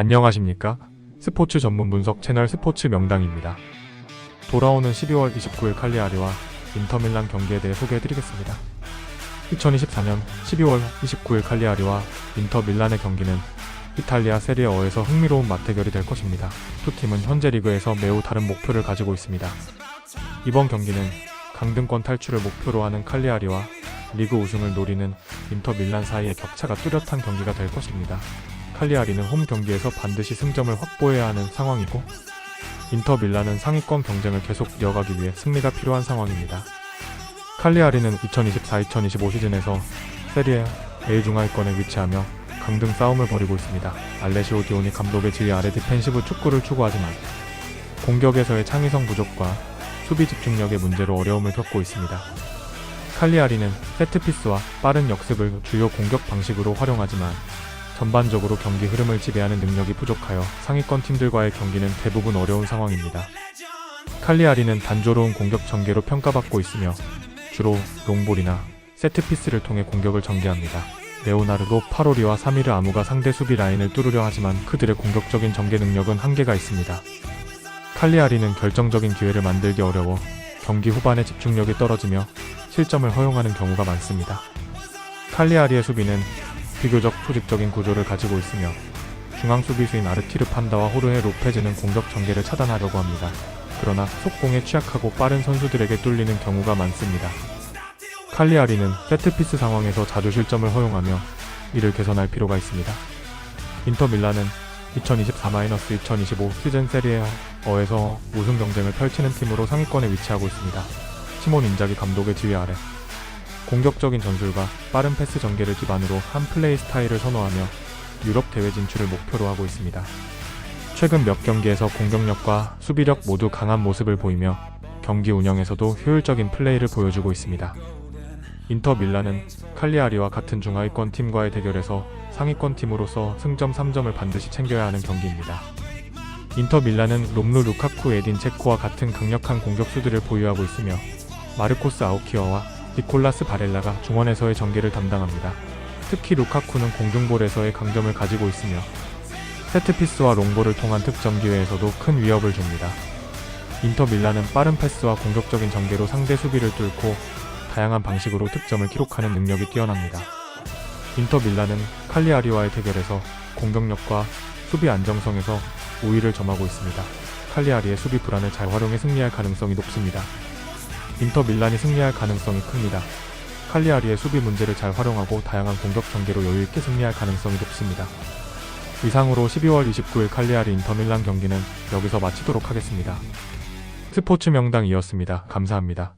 안녕하십니까? 스포츠 전문 분석 채널 스포츠 명당입니다. 돌아오는 12월 29일 칼리아리와 인터밀란 경기에 대해 소개해드리겠습니다. 2024년 12월 29일 칼리아리와 인터밀란의 경기는 이탈리아 세리에어에서 흥미로운 맞대결이 될 것입니다. 두 팀은 현재 리그에서 매우 다른 목표를 가지고 있습니다. 이번 경기는 강등권 탈출을 목표로 하는 칼리아리와 리그 우승을 노리는 인터밀란 사이의 격차가 뚜렷한 경기가 될 것입니다. 칼리아리는 홈 경기에서 반드시 승점을 확보해야 하는 상황이고 인터밀란은 상위권 경쟁을 계속 이어가기 위해 승리가 필요한 상황입니다. 칼리아리는 2024-2025 시즌에서 세리에 A 중하위권에 위치하며 강등 싸움을 벌이고 있습니다. 알레시오 디오니 감독의 지휘 아래 디펜시브 축구를 추구하지만 공격에서의 창의성 부족과 수비 집중력의 문제로 어려움을 겪고 있습니다. 칼리아리는 세트피스와 빠른 역습을 주요 공격 방식으로 활용하지만 전반적으로 경기 흐름을 지배하는 능력이 부족하여 상위권 팀들과의 경기는 대부분 어려운 상황입니다. 칼리아리는 단조로운 공격 전개로 평가받고 있으며 주로 롱볼이나 세트피스를 통해 공격을 전개합니다. 레오나르도, 파로리와 사미르 아무가 상대 수비 라인을 뚫으려 하지만 그들의 공격적인 전개 능력은 한계가 있습니다. 칼리아리는 결정적인 기회를 만들기 어려워 경기 후반에 집중력이 떨어지며 실점을 허용하는 경우가 많습니다. 칼리아리의 수비는 비교적 조직적인 구조를 가지고 있으며 중앙 수비수인 아르티르 판다와 호르헤 로페즈는 공격 전개를 차단하려고 합니다. 그러나 속공에 취약하고 빠른 선수들에게 뚫리는 경우가 많습니다. 칼리아리는 세트피스 상황에서 자주 실점을 허용하며 이를 개선할 필요가 있습니다. 인터밀란은 2024-2025 시즌 세리에어에서 우승 경쟁을 펼치는 팀으로 상위권에 위치하고 있습니다. 시몬 인자기 감독의 지휘 아래 공격적인 전술과 빠른 패스 전개를 기반으로 한 플레이 스타일을 선호하며 유럽 대회 진출을 목표로 하고 있습니다. 최근 몇 경기에서 공격력과 수비력 모두 강한 모습을 보이며 경기 운영에서도 효율적인 플레이를 보여주고 있습니다. 인터 밀란은 칼리아리와 같은 중하위권 팀과의 대결에서 상위권 팀으로서 승점 3점을 반드시 챙겨야 하는 경기입니다. 인터 밀란은 롬루 루카쿠 에딘 체코와 같은 강력한 공격수들을 보유하고 있으며 마르코스 아우키어와 니콜라스 바렐라가 중원에서의 전개를 담당합니다. 특히 루카쿠는 공중볼에서의 강점을 가지고 있으며 세트피스와 롱볼을 통한 득점 기회에서도 큰 위협을 줍니다. 인터 밀란은 빠른 패스와 공격적인 전개로 상대 수비를 뚫고 다양한 방식으로 득점을 기록하는 능력이 뛰어납니다. 인터 밀란은 칼리아리와의 대결에서 공격력과 수비 안정성에서 우위를 점하고 있습니다. 칼리아리의 수비 불안을 잘 활용해 승리할 가능성이 높습니다. 인터 밀란이 승리할 가능성이 큽니다. 칼리아리의 수비 문제를 잘 활용하고 다양한 공격 전개로 여유있게 승리할 가능성이 높습니다. 이상으로 12월 29일 칼리아리 인터 밀란 경기는 여기서 마치도록 하겠습니다. 스포츠 명당이었습니다. 감사합니다.